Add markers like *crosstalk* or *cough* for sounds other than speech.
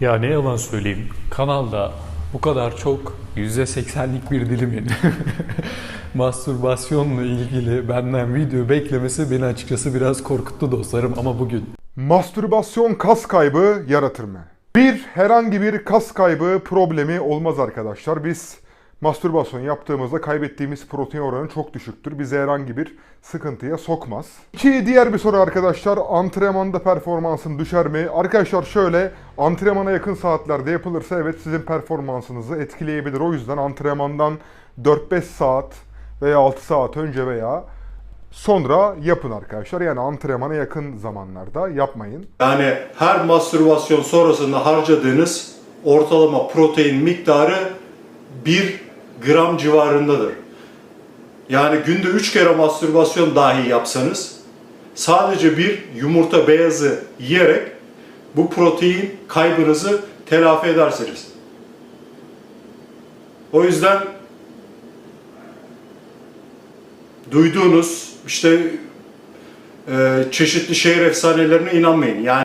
Ya ne yalan söyleyeyim. Kanalda bu kadar çok %80'lik bir dilimin *laughs* mastürbasyonla ilgili benden video beklemesi beni açıkçası biraz korkuttu dostlarım ama bugün Mastürbasyon kas kaybı yaratır mı? Bir, herhangi bir kas kaybı problemi olmaz arkadaşlar. Biz mastürbasyon yaptığımızda kaybettiğimiz protein oranı çok düşüktür. Bizi herhangi bir sıkıntıya sokmaz. İki, diğer bir soru arkadaşlar. Antrenmanda performansın düşer mi? Arkadaşlar şöyle, antrenmana yakın saatlerde yapılırsa evet sizin performansınızı etkileyebilir. O yüzden antrenmandan 4-5 saat veya 6 saat önce veya sonra yapın arkadaşlar. Yani antrenmana yakın zamanlarda yapmayın. Yani her mastürbasyon sonrasında harcadığınız ortalama protein miktarı 1 gram civarındadır. Yani günde 3 kere mastürbasyon dahi yapsanız sadece bir yumurta beyazı yiyerek bu protein kaybınızı telafi edersiniz. O yüzden duyduğunuz işte e, çeşitli şehir efsanelerine inanmayın. Yani